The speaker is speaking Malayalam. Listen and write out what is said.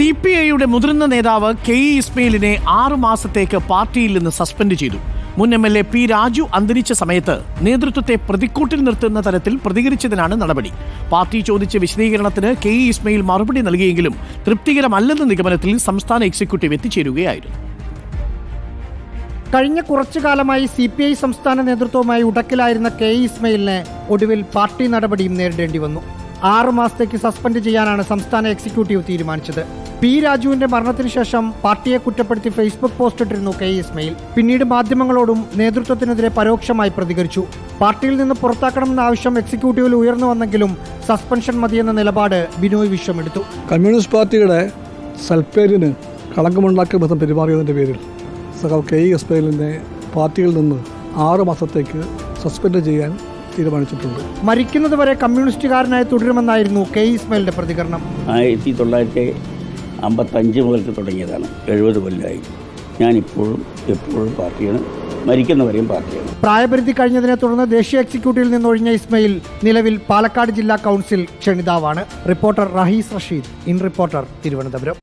സി പി ഐയുടെ മുതിർന്ന നേതാവ് കെ ഇ ഇസ്മയിലിനെ ആറു മാസത്തേക്ക് പാർട്ടിയിൽ നിന്ന് സസ്പെൻഡ് ചെയ്തു. മുൻ M L A P Raju അന്തരിച്ച സമയത്ത് നേതൃത്വത്തെ പ്രതിക്കൂട്ടിൽ നിർത്തുന്ന തരത്തിൽ പ്രതികരിച്ചതിനാണ് നടപടി. പാർട്ടി ചോദിച്ച വിശദീകരണത്തിന് കെ ഇ ഇസ്മയിൽ മറുപടി നൽകിയെങ്കിലും തൃപ്തികരമല്ലെന്ന നിഗമനത്തിൽ സംസ്ഥാന എക്സിക്യൂട്ടീവ് എത്തിച്ചേരുകയായിരുന്നു. കഴിഞ്ഞ കുറച്ചു കാലമായി സി പി ഐ സംസ്ഥാന നേതൃത്വവുമായി ഉടക്കിലായിരുന്ന കെ ഇ ഇസ്മയിലിനെ ഒടുവിൽ പാർട്ടി നടപടിയും നേരിടേണ്ടി വന്നു. ആറു മാസത്തേക്ക് സസ്പെൻഡ് ചെയ്യാനാണ് സംസ്ഥാന എക്സിക്യൂട്ടീവ് തീരുമാനിച്ചത്. പി രാജുവിന്റെ മരണത്തിന് ശേഷം പാർട്ടിയെ കുറ്റപ്പെടുത്തി ഫേസ്ബുക്ക് പോസ്റ്റ് ഇട്ടിരുന്നു കെ ഇസ്മയിൽ. പിന്നീട് മാധ്യമങ്ങളോടും നേതൃത്വത്തിനെതിരെ പരോക്ഷമായി പ്രതികരിച്ചു. പാർട്ടിയിൽ നിന്ന് പുറത്താക്കണമെന്ന ആവശ്യം എക്സിക്യൂട്ടീവിൽ ഉയർന്നു വന്നെങ്കിലും സസ്പെൻഷൻ മതിയെന്ന നിലപാട് ബിനോയ് വിശ്വം എടുത്തു കമ്മ്യൂണിസ്റ്റ് പാർട്ടിയുടെ സൽപ്പേരിന് കളങ്കമുണ്ടാക്കിയ വിധം പെരുമാറിയതിന്റെ പേരിൽ സഖാവ് കെ ഇ എസ് പാർട്ടിയിൽ നിന്ന് ആറ് മാസത്തേക്ക് സസ്പെൻഡ് ചെയ്യാൻ തീരുമാനിച്ചിട്ടുണ്ട്. മരിക്കുന്നതുവരെ കമ്മ്യൂണിസ്റ്റുകാരനായി തുടരുമെന്നായിരുന്നു കെ ഇസ്മയിലിന്റെ പ്രതികരണം. ആയിരത്തി തൊള്ളായിരത്തി അമ്പത്തഞ്ച് മുതൽക്ക് തുടങ്ങിയതാണ്. എഴുപത് കൊല്ലമായി ഞാനിപ്പോഴും എപ്പോഴും പാർട്ടിയാണ്. മരിക്കുന്നവരെയും പാർട്ടിയാണ്. പ്രായപരിധി കഴിഞ്ഞതിനെ തുടർന്ന് ദേശീയ എക്സിക്യൂട്ടീവിൽ നിന്നൊഴിഞ്ഞ ഇസ്മയിൽ നിലവിൽ പാലക്കാട് ജില്ലാ council ക്ഷണിതാവാണ്. Reporter Rahees Rasheed. In reporter Thiruvananthapuram.